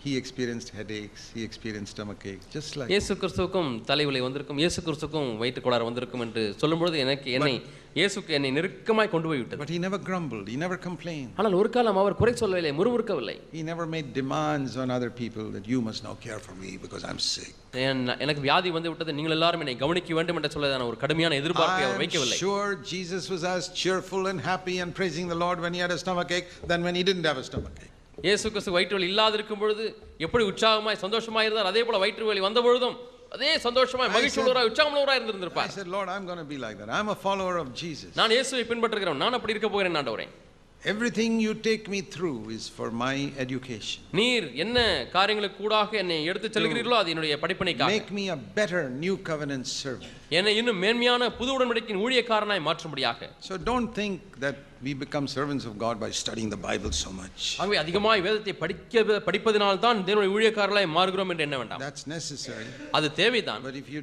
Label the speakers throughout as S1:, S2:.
S1: He experienced headaches, he experienced stomach aches, just like
S2: இயேசு கிறிஸ்துவுக்கும் தலைவலி வந்திருக்கும் இயேசு கிறிஸ்துவுக்கும் வயிற்றுக்கோளாறு வந்திருக்கும் என்று சொல்லும்பொழுது எனக்கு என்னை இயேசுக்கு என்னை நெருக்கமாய் கொண்டு போய் விட்டது
S1: But he never grumbled, he never complained.
S2: ஆனால் ஒரு காலம் அவர் குறை சொல்லவில்லை முறுமுறுக்கவில்லை
S1: He never made demands on other people that you must now care for me because I'm sick.
S2: என்- எனக்கு வியாதி வந்து விட்டது நீங்கள் எல்லாரும் என்னை கவனிக்க வேண்டும் என்று சொல்லதான ஒரு கடுமையான எதிர்பார்ப்பை அவர்
S1: I'm
S2: வைக்கவில்லை
S1: sure Jesus was as cheerful and happy and praising the Lord when he had a stomach ache than when he didn't have a stomach ache.
S2: இயேசு கிறிஸ்து வயிற்று வலி இல்லாதிருக்கும் பொழுது எப்படி உற்சாகமாய் சந்தோஷமாய் இருந்தார் அதே போல வயிற்று வலி வந்த பொழுதும் அதே சந்தோஷமாய் மகிழ்ச்சி உள்ளவராய் உற்சாகமுள்ளவராய்
S1: I
S2: இருந்திருந்திருப்பார்
S1: said, Lord, I'm going to be like that. I'm a follower of Jesus.
S2: நான் இயேசுவை பின்பற்றுகிறேன் நான் அப்படி இருக்க போகிறேன் ஆண்டவரே
S1: Everything you take me through is for my education.
S2: நீர் என்ன காரியங்களுக்கு கூடாக என்னை எடுத்து செல்கிறீர்களோ அது என்னுடைய படிப்பினைக்காக
S1: Make me a better new covenant servant.
S2: என்னை இன்னும் மேன்மையான புது உடன்படிக்கையின் ஊழியக்காரனாய் மாற்றும்படியாக
S1: So don't think that we become servants of God by studying the Bible so much.
S2: ஆகவே அதிகமாய் வேதத்தை படிக்க படிப்பதினால் தான் தேவனுடைய ஊழியக்காரர்களாய் மாறுகிறோம் என்று எண்ண வேண்டாம்
S1: That's necessary.
S2: அது தேவைதான்
S1: But if you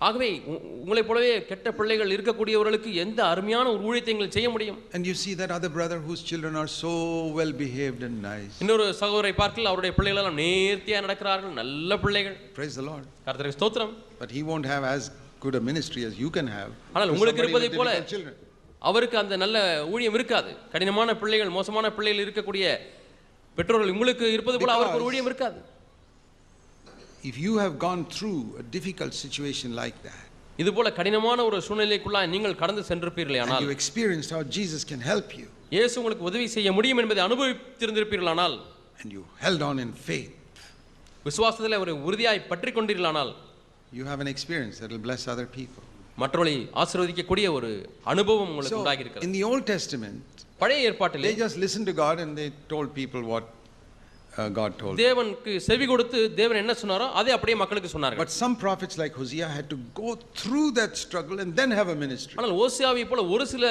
S2: ஆகவே உங்களைப் போலவே கெட்ட பிள்ளைகள் இருக்கக்கூடியவர்களுக்கு எந்த அருமையான ஒரு ஊழியத்தை நீங்கள் செய்ய முடியும்
S1: And you see that other brother whose children are so well behaved and nice.
S2: இன்னொரு சகோதரை பார்க்கல அவருடைய பிள்ளைகள் எல்லாம் நேர்த்தியா நடக்கிறார்கள் நல்ல பிள்ளைகள்
S1: Praise the Lord.
S2: கர்த்தருக்கு ஸ்தோத்திரம்
S1: But he won't have as good a ministry as you can have.
S2: ஆனால் உங்களுக்கு இருப்பதைப் போல. அவருக்கு அந்த நல்ல ஊழியம் இருக்காது கடினமான பிள்ளைகள் மோசமான பிள்ளைகள் இருக்கக்கூடிய பெற்றோர்கள் உங்களுக்கு இருப்பது போல அவருக்கு ஒரு ஊழியம் இருக்காது
S1: If you have gone through a difficult situation like that,
S2: இது போல கடினமான ஒரு சூழ்நிலைக்குள்ளாய் நீங்கள் கடந்து சென்றிருப்பீர்களே
S1: and
S2: ஆனால்
S1: you experienced how Jesus can help you,
S2: இயேசு உங்களுக்கு உதவி செய்ய முடியும் என்பதை அனுபவித்திருந்திருப்பீர்களானால்
S1: and you held on in faith,
S2: விசுவாசத்தில் ஒரு உறுதியாய் பற்றி கொண்டீர்களானால்
S1: you have an experience that will bless other people.
S2: மற்றவர்களை ஆசீர்வதிக்கக்கூடிய ஒரு அனுபவம் உங்களுக்கு
S1: So,
S2: உண்டாகி இருக்கிறது
S1: in the Old Testament,
S2: பழைய ஏற்பாட்டிலே
S1: they just listened to God and they told people what uh, God told them.
S2: தேவனுக்கு செவி கொடுத்து தேவன் என்ன சொன்னாரோ அதை அப்படியே மக்களுக்கு சொன்னார்கள்
S1: But some prophets like Hosea had to go through that struggle and then have a ministry.
S2: ஆனால் ஓசியாவை போல ஒரு சில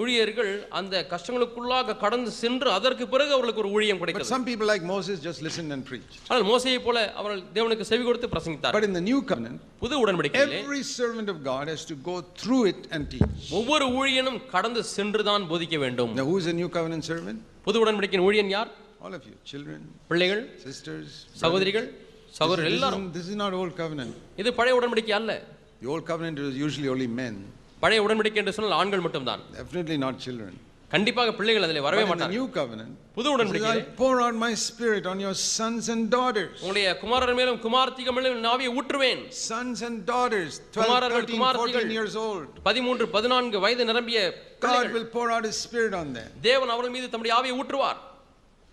S2: ஊழியர்கள் அந்த கஷ்டங்களுக்குள்ளாக கடந்து சென்று அதற்கு பிறகு அவர்களுக்கு ஒரு ஊழியம்
S1: But
S2: கிடைத்தது
S1: some people like Moses just listened and preached.
S2: ஆனால் மோசையை போல அவர்கள் தேவனுக்கு செவி கொடுத்து பிரசங்கித்தார்
S1: But in the new covenant,
S2: புது உடன்படிக்கையிலே
S1: every servant of God has to go through it and teach.
S2: ஒவ்வொரு ஊழியனும் கடந்து சென்று தான் போதிக்க வேண்டும்
S1: Now, who is a new covenant servant?
S2: புது உடன்படிக்கையின் ஊழியன் யார்
S1: All of you, children,
S2: பிள்ளைகள்
S1: sisters,
S2: சகோதரிகள். சகோதரர் எல்லாரும்
S1: this is not old covenant.
S2: இது பழைய உடன்படிக்கை அல்ல
S1: old covenant was usually only men,
S2: பழைய உடன்படிக்கை என்று சொன்னால் ஆண்கள் மட்டும்தான்
S1: definitely not children.
S2: கண்டிப்பாக பிள்ளைகள் அதில் வரவே மாட்டார்கள்
S1: new covenant,
S2: புது
S1: I'll pour out my spirit on your sons and daughters.
S2: உங்களுடைய குமாரர் மேலும் குமார்த்திகள் மேலும் நாவியை ஊற்றுவேன்
S1: Sons and daughters, 12,
S2: குமாரர்கள்,
S1: 13,
S2: குமாரத்திகள்.
S1: 14 years old.
S2: பதிமூன்று பதினான்கு வயது நிரம்பிய
S1: God will pour out his spirit on them,
S2: தேவன் அவர்கள் மீது தம்முடைய ஆவியை ஊற்றுவார்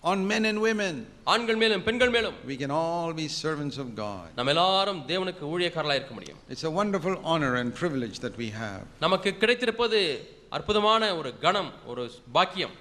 S1: on men and women.
S2: ஆண்கள் மேலும் பெண்கள் மேலும்
S1: We can all be servants of God.
S2: நம்ம எல்லாரும் தேவனுக்கு ஊழியக்காரர்களாக இருக்க முடியும்
S1: It's a wonderful honor and privilege that we have.
S2: நமக்கு கிடைத்திருப்பது அற்புதமான ஒரு கணம் ஒரு பாக்கியம்